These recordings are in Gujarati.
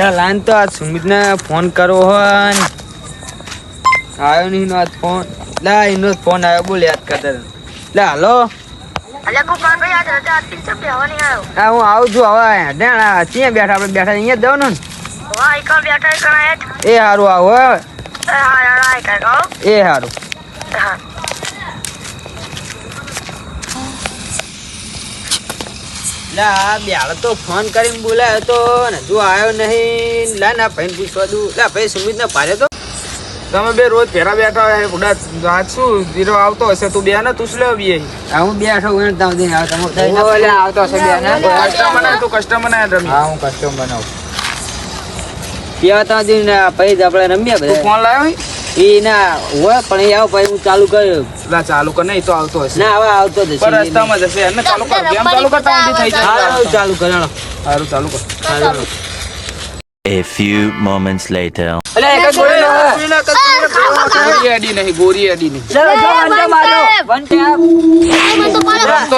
લે લાઈન તો આ સુમિતને ફોન કરવો હોય. આવ્યો નહીં નો આજ ફોન. લા એનો ફોન આવ્યો બોલ યાદ કરતા લે હાલો. હા હું આવું છું હવે. ક્યાં બેઠા? આપણે બેઠા અહીંયા જ. ને? એ સારું આવો એ સારું લે બ્યાળ તો ફોન કરીને બોલાયો તો ને તું આવ્યો નહીં. લા ના ભાઈ પૂછવા દઉં. લા ભાઈ સુમિતને પાડે તો? તમે બે રોજ ફેરા બેઠા હોય ઉડા આજ શું જીરો આવતો હશે તું બે ને તું શું લેવા બી હું બેઠો હું ત્યાં સુધી આવતો. ના ઓલે આવતો હશે બે ને. કસ્ટમર ને તું કસ્ટમર ને રમી. હા હું કસ્ટમર બનાવું બે ત્યાં સુધી પછી આપણે રમ્યા તું બધા. ફોન લાવ્યો હોય? એ ના હોય પણ એ આવો પછી હું ચાલુ કર્યો. લા ચાલુ કર નહીં તો આવતો હશે. ના હવે આવતો જ રસ્તામાં જશે એને ચાલુ કર ગેમ ચાલુ કરતા ઊંધી થઈ હારું ચાલુ ચાલુ કર. A few moments later. એક ગોળી નો અડી નહીં ગોરી અડી નહીં. જો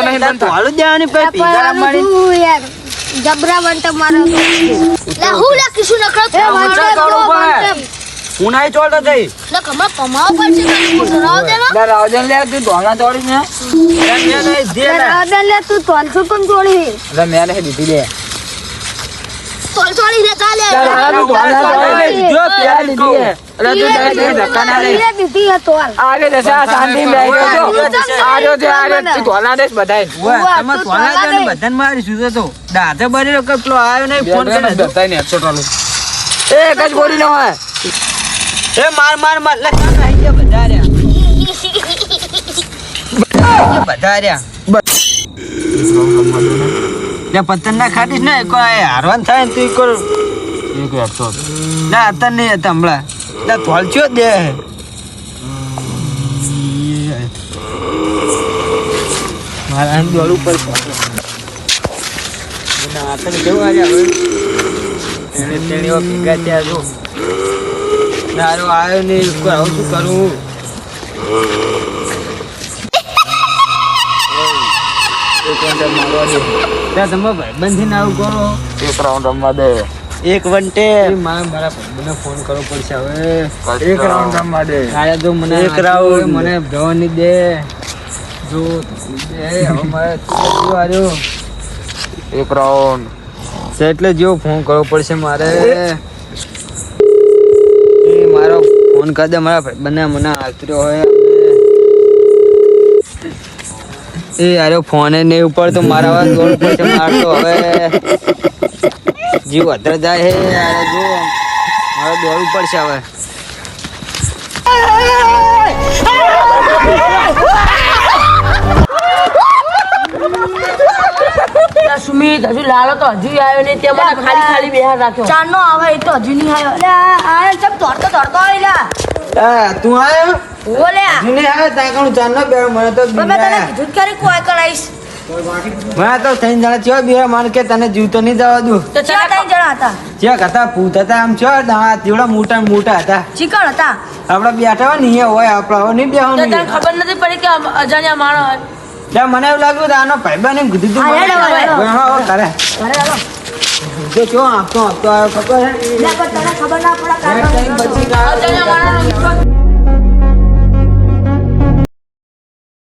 નહીં હાલું રમવાની જબરા મારો. લે હું લખીશું નકળો એ વંટે કરવું પડે. હું નાઈ ચોળતો જઈ લે કમા કમાવો દે લે રાવજન લે તું ધોળા દોડી ને. લે મેં નહીં દે લે. લે તું તોલસો પણ જોડી લે મેં નહીં દીધી લે. ચોળી ચાલે જો લીધી હે. ના દે. દીધી હે તોલ. આરે જશે આ શાંતિ બેહી ગયો આર્યો છે આર્યો તું ધોલા દેશ બધાય. ઓય, તમે ધોળા દો. ને બધાને મારીશું તો તો. દાદા બરી પેલો આવ્યો નહીં ફોન કરે ને હેડશોટ વાળું એક જ બોલી નો હોય. એ માર માર માર. લે આવી ગયા બધા રહ્યા. એ બધા રહ્યા. લે પતંગ ના ખાટીશ ને કોઈ હારવાન થાય ને તું કર. એક હેડશોટ ના અત્યારે નહીં હતા હમણાં. ના થોલચ્યો દે. મારા આમ પડશે ના આતંક કેવું આજે હવે? એને તેણીઓ ભેગા ત્યાં જો. દારૂ આવ્યો નહીં કોઈ આવું શું કરું? ત્યાં તમે ભાઈબંધી ને આવું કરો એક રાઉન્ડ રમવા દે. એક વંટે. મારા મારા ભાઈબંધને ફોન કરવો પડશે હવે. એક રાઉન્ડ રમવા દે. તારે જો મને એક રાઉન્ડ મને ભવાની દે. જો દે હવે મારે શું આવ્યો એક રાઉન્ડ એટલે જેવો ફોન કરવો પડશે મારો. ફોન કરી દે, મારા ભાઈબંધને મને આતર્યો હોય. એ અરે ફોને નહીં ઉપર તો મારા વાત ગોળ પડશે મારે તો હવે. જીવ અધર જાય હે યાર જો મારે દોડવું પડશે હવે. લાલો તો હજુ આવ્યો નહીં તે મને ખાલી ખાલી બેહાર રાખ્યો. ચારનો આવે એ તો હજુ નહીં આવ્યો. લે આ ચમ દોડતો દોડતો આવી લે. આ, તું આવ્યો બોલે મને આવે ત્યાં કણ ચાર નો બેરો મને તો મેં તને કીધું કરી કોઈ કરાઈશ મને તો ત્રણ જણા છો બે માન કે તને જીવતો નહીં જવા દઉં. તો ચાર તને ત્રણ જણા હતા. ચેક હતા પૂત હતા આમ છો? દાણા તેવડા મોટા મોટા હતા. ચીકણ હતા. આપડા બેઠા હોય ને અહીંયા હોય આપડે હવે નહીં બેહો તને ખબર નથી પડી કે અજાણ્યા માણસ ત્યાં મને એવું લાગ્યું કે આનો ભાઈબંધ એમ કીધું તું કરે. જો ચો આપતો આપતો આવ્યો ખબર છે લે પણ તને ખબર ના પડે